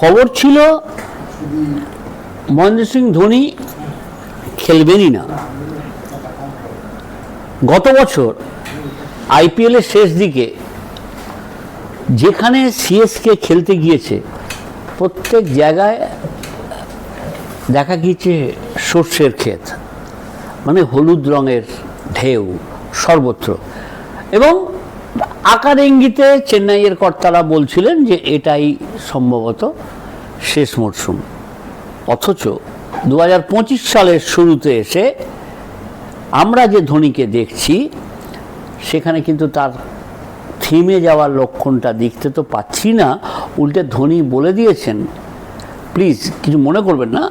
খবর ছিল, মহেন্দ্র সিং ধোনি খেলবেনই না। গত বছর আইপিএলের শেষ দিকে যেখানে সিএসকে খেলতে গিয়েছে, প্রত্যেক জায়গায় দেখা গিয়েছে সর্ষের ক্ষেত মানে হলুদ রঙের ঢেউ। সর্বত্র। এবং আকার ইঙ্গিতে চেন্নাইয়ের কর্তারা বলছিলেন যে এটাই সম্ভবত শেষ মরশুম। অথচ দু হাজার পঁচিশ সালের শুরুতে এসে আমরা যে ধোনিকে দেখছি, সেখানে কিন্তু তার থিমে যাওয়ার লক্ষণটা দেখতে তো পাচ্ছি না। উল্টে ধোনি বলে দিয়েছেন প্লিজ কিছু মনে করবেন না।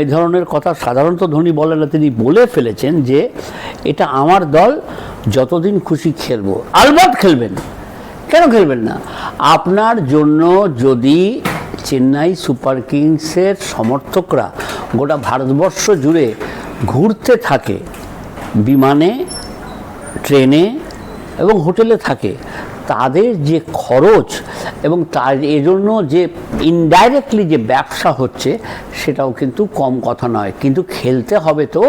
এই ধরনের কথা সাধারণত ধোনি বলে না, তিনি বলে ফেলেছেন যে এটা আমার দল, যতদিন খুশি খেলব। আলবাত খেলবেন। কেন খেলবেন না? আপনার জন্য যদি চেন্নাই সুপার কিংসের সমর্থকরা গোটা ভারতবর্ষ জুড়ে ঘুরতে থাকে, বিমানে, ট্রেনে এবং হোটেলে থাকে, তাদের যে খরচ এবং তার এজন্য যে ইনডাইরেক্টলি যে ব্যবসা হচ্ছে, সেটাও কিন্তু কম কথা নয়। কিন্তু খেলতে হবে তো।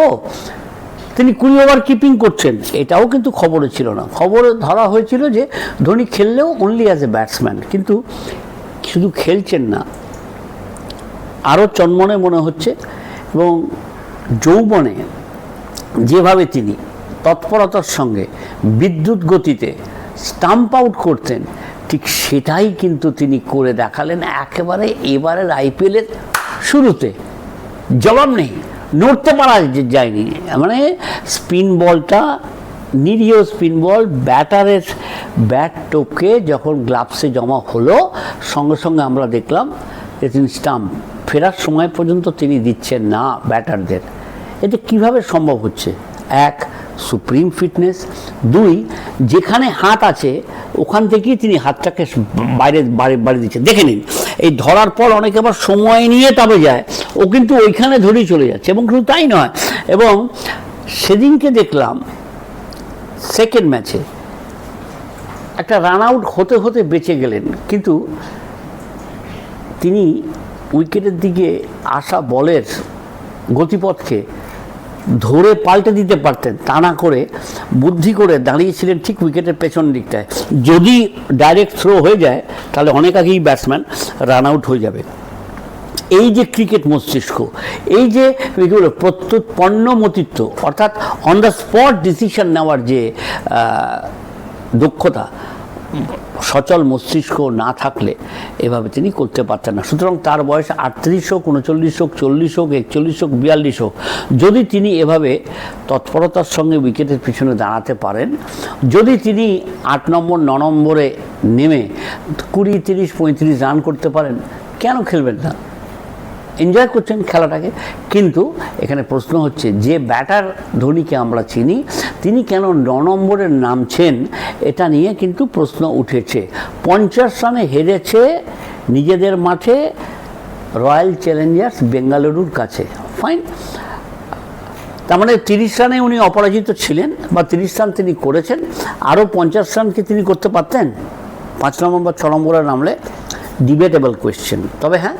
তিনি কুড়ি ওভার কিপিং করছেন, এটাও কিন্তু খবরে ছিল না। খবরে ধরা হয়েছিল যে ধোনি খেললেও অনলি অ্যাজ এ ব্যাটসম্যান কিন্তু শুধু খেলছেন না আরও চন্মনে মনে হচ্ছে এবং যৌবনে যেভাবে তিনি তৎপরতার সঙ্গে বিদ্যুৎ গতিতে স্টাম্প আউট করতেন ঠিক সেটাই কিন্তু তিনি করে দেখালেন একেবারে এবারের আইপিএলের শুরুতে। জবাব নেই, নড়তে পারা যায়নি। মানে স্পিন বলটা, নিরীহ স্পিন বল, ব্যাটারের ব্যাট টোপকে যখন গ্লাভসে জমা হলো, সঙ্গে সঙ্গে আমরা দেখলাম যে তিনি স্টাম্প ফেরার সময় পর্যন্ত তিনি দিচ্ছেন না ব্যাটারদের। এটা কীভাবে সম্ভব হচ্ছে? এক সুপ্রিম ফিটনেস। দুই, যেখানে হাত আছে, ওখান থেকেই তিনি হাতটাকে বাইরে বাড়ি বাড়ি দিচ্ছেন। দেখে নিন, এই ধরার পর অনেকে আবার সময় নিয়ে তবে যায়। ও কিন্তু ওইখানে ধরেই চলে যাচ্ছে, এবং শুধু তাই নয়, এবং সেদিনকে দেখলাম সেকেন্ড ম্যাচে একটা রান আউট হতে হতে বেঁচে গেলেন। কিন্তু তিনি উইকেটের দিকে আসা বলের গতিপথকে ধরে পাল্টে দিতে পারতেন তা না করে বুদ্ধি করে দাঁড়িয়েছিলেন ঠিক উইকেটের পেছন দিকটায়। যদি ডাইরেক্ট থ্রো হয়ে যায় তাহলে অনেক আগেই ব্যাটসম্যান রান আউট হয়ে যাবে। এই যে ক্রিকেট মস্তিষ্ক এই যে কি বলব, প্রত্যুৎপন্ন মতিত্ব অর্থাৎ অন দ্য স্পট ডিসিশন নেওয়ার যে দক্ষতা সচল মস্তিষ্ক না থাকলে এভাবে তিনি করতে পারতেন না। সুতরাং তার বয়স আটত্রিশ হোক, উনচল্লিশ হোক, চল্লিশ হোক, একচল্লিশ হোক, বিয়াল্লিশ হোক, যদি তিনি এভাবে তৎপরতার সঙ্গে উইকেটের পিছনে দাঁড়াতে পারেন, যদি তিনি আট নম্বর, ন নম্বরে নেমে কুড়ি, তিরিশ, পঁয়ত্রিশ রান করতে পারেন, কেন খেলবেন না? এনজয় করছেন খেলাটাকে। কিন্তু এখানে প্রশ্ন হচ্ছে, যে ব্যাটার ধোনিকে আমরা চিনি, তিনি কেন ন নম্বরে নামছেন, এটা নিয়ে কিন্তু প্রশ্ন উঠেছে। পঞ্চাশ রানে হেরেছে নিজেদের মাঠে রয়্যাল চ্যালেঞ্জার্স বেঙ্গালুরুর কাছে। ফাইন তার মানে তিরিশ রানে উনি অপরাজিত ছিলেন বা তিরিশ রান তিনি করেছেন, আরও পঞ্চাশ রান কি তিনি করতে পারতেন? পাঁচ নম্বর বা ছ নম্বরে নামলে ডিবেটেবল কোয়েশ্চেন তবে হ্যাঁ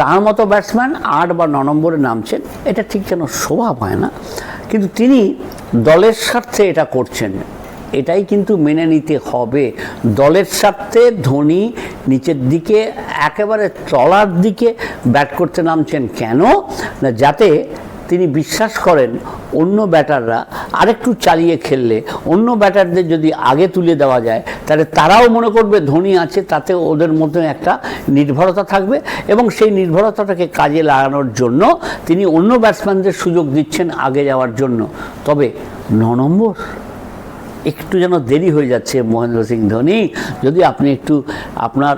তার মতো ব্যাটসম্যান আট বা ন নম্বরে নামছেন, এটা ঠিক যেন শোভা পায় না। কিন্তু তিনি দলের স্বার্থে এটা করছেন, এটাই কিন্তু মেনে নিতে হবে। দলের স্বার্থে ধোনি নিচের দিকে, একেবারে তলার দিকে ব্যাট করতে নামছেন কেন? না, যাতে তিনি বিশ্বাস করেন অন্য ব্যাটাররা আরেকটু চালিয়ে খেললে, অন্য ব্যাটারদের যদি আগে তুলে দেওয়া যায়, তাহলে তারাও মনে করবে ধোনি আছে, তাতে ওদের মধ্যে একটা নির্ভরতা থাকবে এবং সেই নির্ভরতাটাকে কাজে লাগানোর জন্য তিনি অন্য ব্যাটসম্যানদের সুযোগ দিচ্ছেন আগে যাওয়ার জন্য। তবে ন নম্বর, একটু যেন দেরি হয়ে যাচ্ছে মহেন্দ্র সিং ধোনি, যদি আপনি একটু আপনার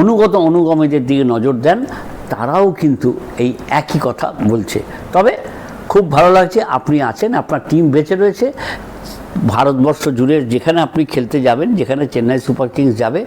অনুগত অনুগমীদের দিকে নজর দেন, তারাও কিন্তু এই একই কথা বলছে। তবে খুব ভালো লাগছে। আপনি আছেন, আপনার টিম বেঁচে রয়েছে। ভারতবর্ষ জুড়ে যেখানে আপনি খেলতে যাবেন, যেখানে চেন্নাই সুপার কিংস যাবে